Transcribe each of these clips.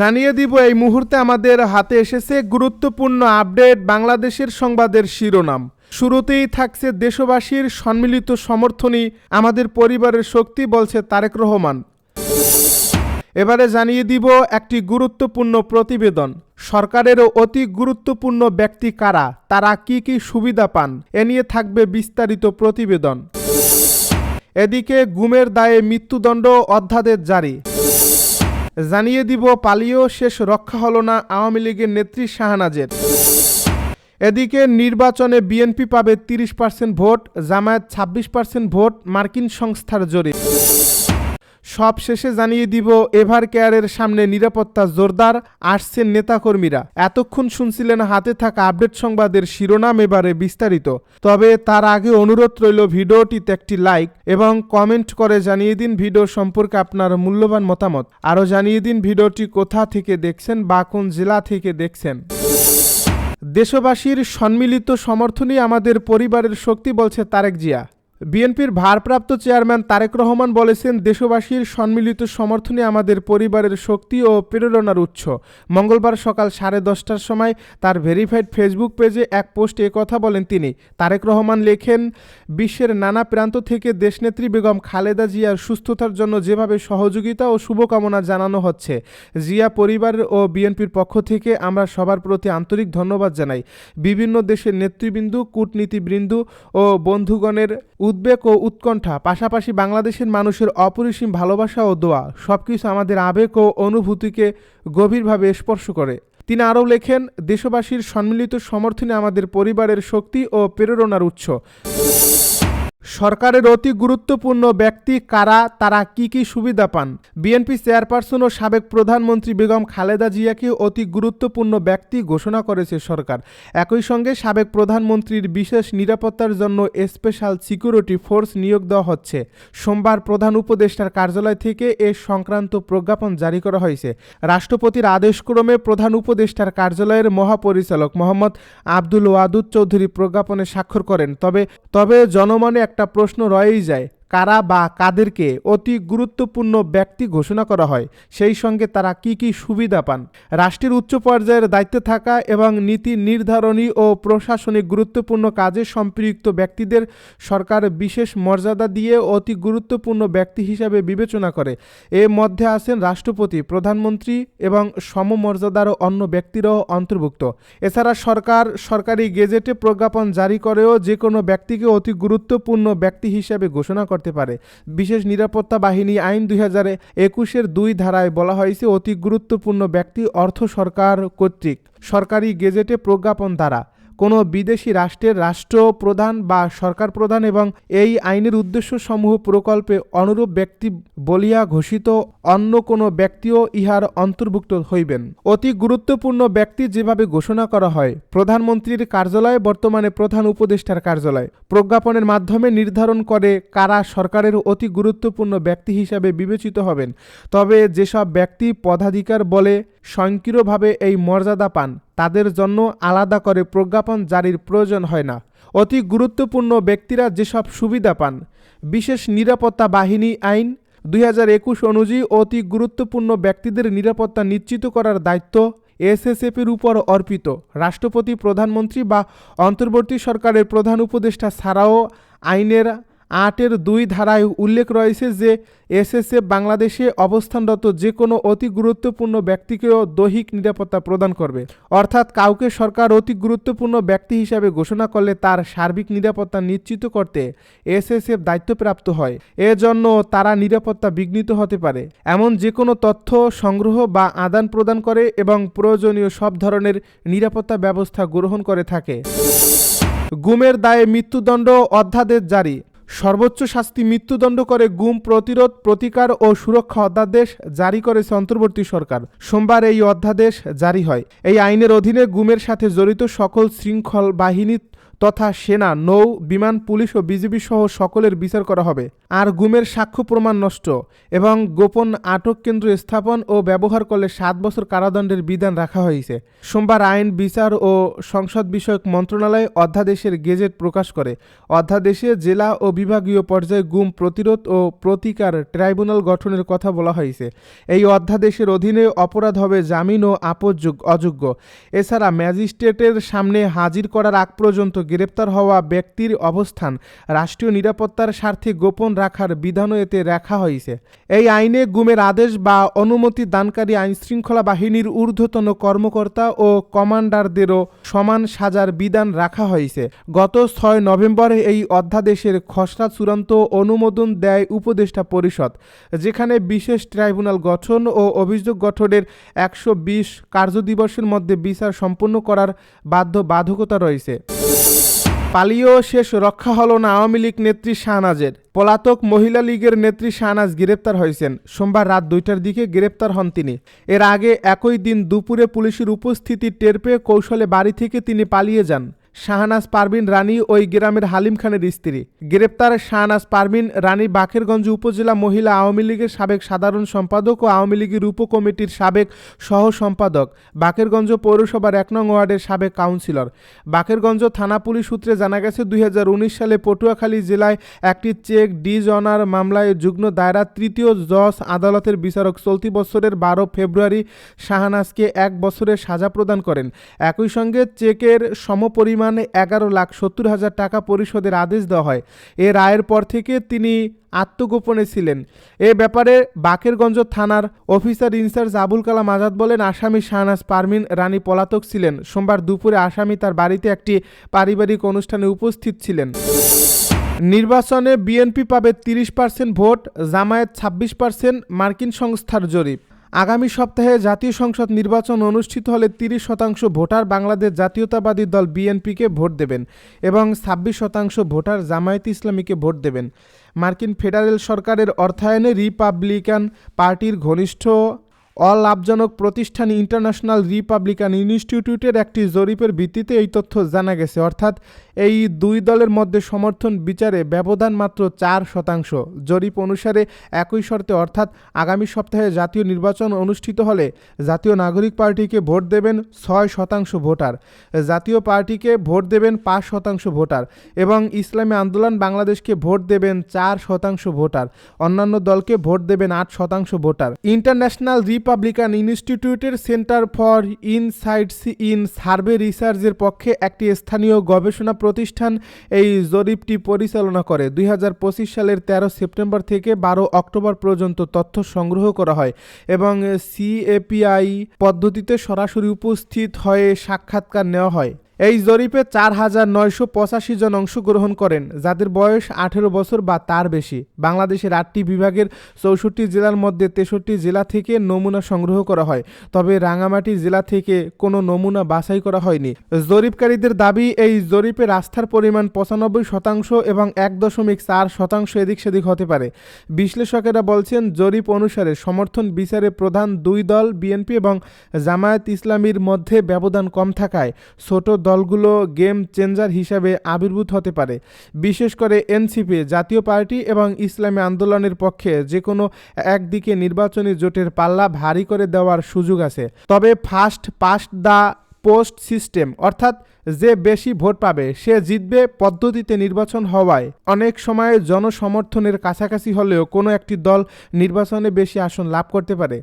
জানিয়ে দিব, এই মুহূর্তে আমাদের হাতে এসেছে গুরুত্বপূর্ণ আপডেট বাংলাদেশের সংবাদের শিরোনাম। শুরুতেই থাকছে দেশবাসীর সম্মিলিত সমর্থনই আমাদের পরিবারের শক্তি, বলছে তারেক রহমান। এবারে জানিয়ে দিব একটি গুরুত্বপূর্ণ প্রতিবেদন। সরকারেরও অতি গুরুত্বপূর্ণ ব্যক্তি কারা? তারা কি কি সুবিধা পান? এ নিয়ে থাকবে বিস্তারিত প্রতিবেদন। এদিকে, গুমের দায়ে মৃত্যুদণ্ড অধ্যাদেশ জারি। জানিয়ে দিব, পালিয়েও শেষ রক্ষা হলো না আওয়ামী লীগের নেত্রী শাহনাজের। এদিকে নির্বাচনে বিএনপি পাবে তিরিশ পার্সেন্ট ভোট, জামায়াত ছাব্বিশ পার্সেন্ট ভোট মার্কিন সংস্থার জরিপ। সব শেষে জানিয়ে দিব, এভার কেয়ারের সামনে নিরাপত্তা জোরদার, আসছেন নেতাকর্মীরা। এতক্ষণ শুনছিলেন হাতে থাকা আপডেট সংবাদের শিরোনাম এবারে বিস্তারিত। তবে তার আগে অনুরোধ রইল ভিডিওটিতে একটি লাইক এবং কমেন্ট করে জানিয়ে দিন ভিডিও সম্পর্কে আপনার মূল্যবান মতামত। আরও জানিয়ে দিন ভিডিওটি কোথা থেকে দেখছেন বা কোন জেলা থেকে দেখছেন। দেশবাসীর সম্মিলিত সমর্থনই আমাদের পরিবারের শক্তি, বলছে তারেক জিয়া। বিএনপির ভারপ্রাপ্ত চেয়ারম্যান তারেক রহমান বলেছেন, দেশবাসীর সম্মিলিত সমর্থনে আমাদের পরিবারের শক্তি ও প্রেরণার উৎস। মঙ্গলবার সকাল সাড়ে দশটার সময় তার ভেরিফাইড ফেসবুক পেজে এক পোস্টে কথা বলেন তিনি। তারেক রহমান লেখেন, বিশ্বের নানা প্রান্ত থেকে দেশনেত্রী বেগম খালেদা জিয়ার সুস্থতার জন্য যেভাবে সহযোগিতা ও শুভকামনা জানানো হচ্ছে, জিয়া পরিবার ও বিএনপির পক্ষ থেকে আমরা সবার প্রতি আন্তরিক ধন্যবাদ জানাই। বিভিন্ন দেশের নেতৃবৃন্দ, কূটনীতিবৃন্দ ও বন্ধুগণের উদ্বেগ ও উৎকণ্ঠা, পাশাপাশি বাংলাদেশের মানুষের অপরিসীম ভালোবাসা ও দোয়া, সবকিছু আমাদের আবেগ ও অনুভূতিকে গভীরভাবে স্পর্শ করে। তিনি আরও লেখেন, দেশবাসীর সম্মিলিত সমর্থনে আমাদের পরিবারের শক্তি ও প্রেরণার উৎস। সরকারের অতি গুরুত্বপূর্ণ ব্যক্তি কারা, তারা কি কি সুবিধা পান? বিএনপি চেয়ারপারসন ও সাবেক প্রধানমন্ত্রী বেগম খালেদা জিয়াকে অতি গুরুত্বপূর্ণ ব্যক্তি ঘোষণা করেছে সরকার। একই সঙ্গে সাবেক প্রধানমন্ত্রীর বিশেষ নিরাপত্তার জন্য স্পেশাল সিকিউরিটি ফোর্স নিয়োগ দেওয়া হচ্ছে। সোমবার প্রধান উপদেষ্টার কার্যালয় থেকে এ সংক্রান্ত প্রজ্ঞাপন জারি করা হয়েছে। রাষ্ট্রপতির আদেশক্রমে প্রধান উপদেষ্টার কার্যালয়ের মহাপরিচালক মোহাম্মদ আব্দুল ওয়াদুদ চৌধুরী প্রজ্ঞাপনে স্বাক্ষর করেন। তবে তবে জনমনে একটা প্রশ্ন রয়েই যায়। কারা বা কাদেরকে অতি গুরুত্বপূর্ণ ব্যক্তি ঘোষণা করা হয়, সেই সঙ্গে তারা কি কি সুবিধা পান? রাষ্ট্রের উচ্চ পর্যায়ের দায়িত্বে থাকা এবং নীতি নির্ধারণী ও প্রশাসনিক গুরুত্বপূর্ণ কাজে সম্পৃক্ত ব্যক্তিদের সরকার বিশেষ মর্যাদা দিয়ে অতি গুরুত্বপূর্ণ ব্যক্তি হিসাবে বিবেচনা করে। এর মধ্যে আছেন রাষ্ট্রপতি, প্রধানমন্ত্রী এবং সমমর্যাদার অন্য ব্যক্তিরাও অন্তর্ভুক্ত। এছাড়া সরকার সরকারি গেজেটে প্রজ্ঞাপন জারি করেও যে কোনো ব্যক্তিকে অতি গুরুত্বপূর্ণ ব্যক্তি হিসাবে ঘোষণা করতে পারে। বিশেষ নিরাপত্তা বাহিনী আইন দুই হাজার একুশের দুই ধারায় বলা হয়েছে, অতি গুরুত্বপূর্ণ ব্যক্তি অর্থ সরকার কর্তৃক। সরকারি গেজেটে প্রজ্ঞাপন দ্বারা। কোনো বিদেশি রাষ্ট্রের রাষ্ট্রপ্রধান বা সরকার প্রধান এবং এই আইনের উদ্দেশ্য সমূহ প্রকল্পে অনুরূপ ব্যক্তি বলিয়া ঘোষিত অন্য কোনো ব্যক্তিও ইহার অন্তর্ভুক্ত হইবেন। অতি গুরুত্বপূর্ণ ব্যক্তি যেভাবে ঘোষণা করা হয়, প্রধানমন্ত্রীর কার্যালয়, বর্তমানে প্রধান উপদেষ্টার কার্যালয়। প্রজ্ঞাপনের মাধ্যমে নির্ধারণ করে কারা সরকারের অতি গুরুত্বপূর্ণ ব্যক্তি হিসাবে বিবেচিত হবেন। তবে যেসব ব্যক্তি পদাধিকার বলে স্বয়ংক্রিয়ভাবে এই মর্যাদা পান। তাদের জন্য আলাদা করে প্রজ্ঞাপন জারির প্রয়োজন হয় না। অতি গুরুত্বপূর্ণ ব্যক্তিরা যেসব সুবিধা পান। বিশেষ নিরাপত্তা বাহিনী আইন দুই হাজার একুশ অনুযায়ী অতি গুরুত্বপূর্ণ ব্যক্তিদের নিরাপত্তা নিশ্চিত করার দায়িত্ব এসএসএফের উপর অর্পিত। রাষ্ট্রপতি, প্রধানমন্ত্রী বা অন্তর্বর্তী সরকারের প্রধান উপদেষ্টা ছাড়াও আইনের আটের দুই ধারায় উল্লেখ রয়েছে যে এসএসএফ বাংলাদেশে অবস্থানরত যে কোনো অতি গুরুত্বপূর্ণ ব্যক্তিকেও দৈহিক নিরাপত্তা প্রদান করবে। অর্থাৎ কাউকে সরকার অতি গুরুত্বপূর্ণ ব্যক্তি হিসাবে ঘোষণা করলে তার সার্বিক নিরাপত্তা নিশ্চিত করতে এসএসএফ দায়িত্বপ্রাপ্ত হয়। এজন্য তারা নিরাপত্তা বিঘ্নিত হতে পারে। এমন যে কোনো তথ্য, সংগ্রহ বা আদান প্রদান করে এবং প্রয়োজনীয় সব ধরনের নিরাপত্তা ব্যবস্থা গ্রহণ করে থাকে। গুমের দায়ে মৃত্যুদণ্ড অধ্যাদেশ জারি। সর্বোচ্চ শাস্তি মৃত্যুদণ্ড করে গুম, প্রতিরোধ, প্রতিকার ও সুরক্ষা অধ্যাদেশ জারি করেছে অন্তর্বর্তী সরকার। সোমবার এই অধ্যাদেশ জারি হয়। এই আইনের অধীনে গুমের সাথে জড়িত সকল শৃঙ্খল বাহিনী তথা সেনা, নৌ, বিমান, পুলিশ ও বিজিবি সহ সকলের বিচার করা হবে। আর গুমের সাক্ষ্য প্রমাণ নষ্ট এবং গোপন আটক কেন্দ্র স্থাপন ও ব্যবহার করলে সাত বছর কারাদণ্ডের বিধান রাখা হয়েছে। সোমবার আইন, বিচার ও সংসদ বিষয়ক মন্ত্রণালয় অধ্যাদেশের গেজেট প্রকাশ করে। অধ্যাদেশে জেলা ও বিভাগীয় পর্যায়ে গুম, প্রতিরোধ ও প্রতিকার ট্রাইব্যুনাল গঠনের কথা বলা হয়েছে। এই অধ্যাদেশের অধীনে অপরাধ হবে জামিন ও আপদযোগ্য অযোগ্য। এছাড়া ম্যাজিস্ট্রেটের সামনে হাজির করার আগ পর্যন্ত গ্রেপ্তার হওয়া ব্যক্তির অবস্থান রাষ্ট্রীয় নিরাপত্তার স্বার্থে গোপন রাখার বিধানও এতে রাখা হয়েছে। এই আইনে গুমের আদেশ বা অনুমতি দানকারী আইনশৃঙ্খলা বাহিনীর ঊর্ধ্বতন কর্মকর্তা ও কমান্ডারদেরও সমান সাজার বিধান রাখা হয়েছে। গত ছয় নভেম্বরে এই অধ্যাদেশের খসড়া চূড়ান্ত অনুমোদন দেয় উপদেষ্টা পরিষদ, যেখানে বিশেষ ট্রাইব্যুনাল গঠন ও অভিযোগ গঠনের একশো বিশ কার্যদিবসের মধ্যে বিচার সম্পন্ন করার বাধ্য বাধকতা রয়েছে। পালিয়েও শেষ রক্ষা হল না আওয়ামী লীগ নেত্রী শাহনাজের। পলাতক মহিলা লীগের নেত্রী শাহনাজ গ্রেপ্তার হয়েছেন। সোমবার রাত দুইটার দিকে গ্রেপ্তার হন তিনি। এর আগে একই দিন দুপুরে পুলিশের উপস্থিতি টের পেয়ে কৌশলে বাড়ি থেকে তিনি পালিয়ে যান। শাহনাজ পারভিন রানী ওই গ্রামের হালিম খানের স্ত্রী। গ্রেপ্তার শাহনাজ পারভিন রানী বাকেরগঞ্জ উপজেলা মহিলা আওয়ামী লীগের সাবেক সাধারণ সম্পাদক ও আওয়ামী লীগের উপকমিটির সাবেক সহ সম্পাদক বাকেরগঞ্জ পৌরসভার এক নং ওয়ার্ডের সাবেক কাউন্সিলর। বাকেরগঞ্জ থানা পুলিশ সূত্রে জানা গেছে, দুই হাজার উনিশ সালে পটুয়াখালী জেলায় একটি চেক ডিজ অনার মামলায় যুগ্ম দায়রা তৃতীয় জজ আদালতের বিচারক চলতি বছরের বারো ফেব্রুয়ারি শাহনাজকে এক বছরের সাজা প্রদান করেন। একই সঙ্গে চেকের সমপরিমাণ এগারো লাখ সত্তর হাজার টাকা পরিশোধের আদেশ দেওয়া হয়। এ রায়ের পর থেকে তিনি আত্মগোপনে ছিলেন। এ ব্যাপারে বাকেরগঞ্জ থানার officer in charge Abul Kalam Azad বলেন, আসামি শাহনাজ পারমিন রানী পলাতক ছিলেন। সোমবার দুপুরে আসামি তার বাড়িতে একটি পারিবারিক অনুষ্ঠানে উপস্থিত ছিলেন। নির্বাচনে বিএনপি পাবে তিরিশ পার্সেন্ট ভোট, জামায়াত ছাব্বিশ পার্সেন্ট মার্কিন সংস্থার জরিপ। আগামী সপ্তাহে জাতীয় সংসদ নির্বাচন অনুষ্ঠিত হলে তিরিশ শতাংশ ভোটার বাংলাদেশ জাতীয়তাবাদী দল বিএনপিকে ভোট দেবেন এবং ছাব্বিশ শতাংশ ভোটার জামায়াত ইসলামীকে ভোট দেবেন। মার্কিন ফেডারেল সরকারের অর্থায়নে রিপাবলিকান পার্টির ঘনিষ্ঠ, অলাভজনক প্রতিষ্ঠান ইন্টারন্যাশনাল রিপাবলিকান ইনস্টিটিউটের একটি জরিপের ভিত্তিতে এই তথ্য জানা গেছে। অর্থাৎ এই দুই দলের মধ্যে সমর্থন বিচারে ব্যবধান মাত্র চার শতাংশ। জরিপ অনুসারে একই শর্তে অর্থাৎ আগামী সপ্তাহে জাতীয় নির্বাচন অনুষ্ঠিত হলে জাতীয় নাগরিক পার্টিকে ভোট দেবেন ছয় শতাংশ ভোটার, জাতীয় পার্টিকে ভোট দেবেন পাঁচ শতাংশ ভোটার এবং ইসলামী আন্দোলন বাংলাদেশকে ভোট দেবেন চার শতাংশ ভোটার, অন্যান্য দলকে ভোট দেবেন আট শতাংশ ভোটার। ইন্টারন্যাশনাল রিপাবলিকান ইনস্টিটিউটের Center for Insights in survey রিসার্চের পক্ষে একটি স্থানীয় গবেষণা প্রতিষ্ঠান এই জরিপটি পরিচালনা করে। দুই হাজার পঁচিশ সালের তেরো সেপ্টেম্বর থেকে বারো অক্টোবর পর্যন্ত তথ্য সংগ্রহ করা হয় এবং সিএপিআই পদ্ধতিতে সরাসরি উপস্থিত হয়ে সাক্ষাৎকার নেওয়া হয়। এই জরিপে চার হাজার নয়শো পঁচাশি জন অংশগ্রহণ করেন, যাদের বয়স আঠেরো বছর বা তার বেশি। বাংলাদেশের আটটি বিভাগের চৌষট্টি জেলার মধ্যে তেষট্টি জেলা থেকে নমুনা সংগ্রহ করা হয়, তবে রাঙামাটি জেলা থেকে কোনো নমুনা বাছাই করা হয়নি। জরিপকারীদের দাবি, এই জরিপে রাস্তার পরিমাণ পঁচানব্বই শতাংশ এবং এক দশমিক চার শতাংশ এদিক সেদিক হতে পারে। বিশ্লেষকেরা বলছেন, জরিপ অনুসারে সমর্থন বিচারে প্রধান দুই দল, বিএনপি এবং জামায়াত ইসলামীর মধ্যে ব্যবধান কম থাকায় ছোট দলগুলো গেম চেঞ্জার হিসাবে আবির্ভূত হতে পারে। বিশেষ করে এনসিপি, জাতীয় পার্টি এবং ইসলামী আন্দোলনের পক্ষে যে কোনো একদিকে নির্বাচনী জোটের পাল্লা ভারী করে দেওয়ার সুযোগ আছে। তবে first past the post system, অর্থাৎ যে বেশি ভোট পাবে, সে জিতবে পদ্ধতিতে নির্বাচন হওয়ায়। অনেক সময় জনসমর্থনের কাছাকাছি হলেও কোনো একটি দল নির্বাচনে বেশি আসন লাভ করতে পারে।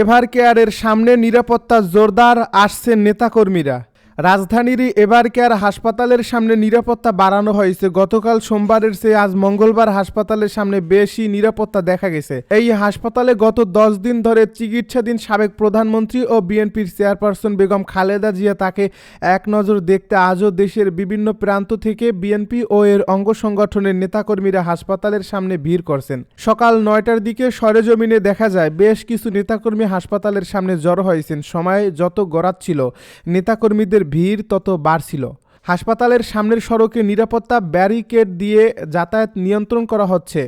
এভার কেয়ারের সামনে নিরাপত্তা জোরদার আসছেন নেতাকর্মীরা। রাজধানীর এভার কেয়ার হাসপাতালের সামনে নিরাপত্তা বাড়ানো হয়েছে। গতকাল সোমবারের চেয়ে আজ মঙ্গলবার হাসপাতালের সামনে বেশি নিরাপত্তা দেখা গেছে। এই হাসপাতালে গত দশ দিন ধরে চিকিৎসাধীন সাবেক প্রধানমন্ত্রী ও বিএনপির চেয়ারপারসন বেগম খালেদা জিয়া তাকে এক নজর দেখতে আজও দেশের বিভিন্ন প্রান্ত থেকে বিএনপি ও এর অঙ্গ সংগঠনের নেতাকর্মীরা হাসপাতালের সামনে ভিড় করছেন। সকাল নয়টার দিকে সরেজমিনে দেখা যায়, বেশ কিছু নেতাকর্মী হাসপাতালের সামনে জড়ো হয়েছেন। সময় যত গড়াচ্ছিল, নেতাকর্মীদের ভিড় তত বাড়ছিল। হাসপাতালের সামনের সড়কে নিরাপত্তা ব্যারিকেড দিয়ে যাতায়াত নিয়ন্ত্রণ করা হচ্ছে।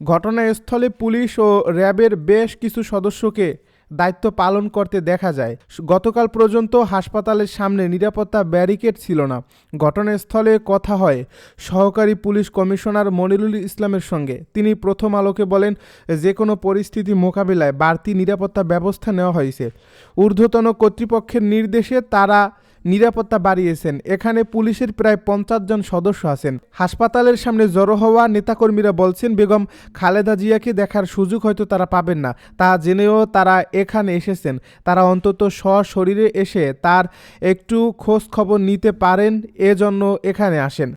ঘটনাস্থলে পুলিশ ও র্যাবের বেশ কিছু সদস্যকে দায়িত্ব পালন করতে দেখা যায়। গতকাল পর্যন্ত হাসপাতালের সামনে নিরাপত্তা ব্যারিকেড ছিল না। ঘটনাস্থলে কথা হয় সহকারী পুলিশ কমিশনার মনিরুল ইসলামের সঙ্গে। তিনি প্রথম আলোকে বলেন যে কোনো পরিস্থিতি মোকাবিলায় বাড়তি নিরাপত্তা ব্যবস্থা নেওয়া হয়েছে। ঊর্ধ্বতন কর্তৃপক্ষের নির্দেশে তারা নিরাপত্তা বাড়িয়েছেন। এখানে পুলিশের প্রায় পঞ্চাশ জন সদস্য আছেন। হাসপাতালের সামনে জড়ো হওয়া নেতাকর্মীরা বলছেন, বেগম খালেদা জিয়াকে দেখার সুযোগ হয়তো তারা পাবেন না। তা জেনেও তারা এখানে এসেছেন। তারা অন্তত সশরীরে এসে তার একটু খোঁজ খবর নিতে পারেন, এজন্য এখানে আসেন।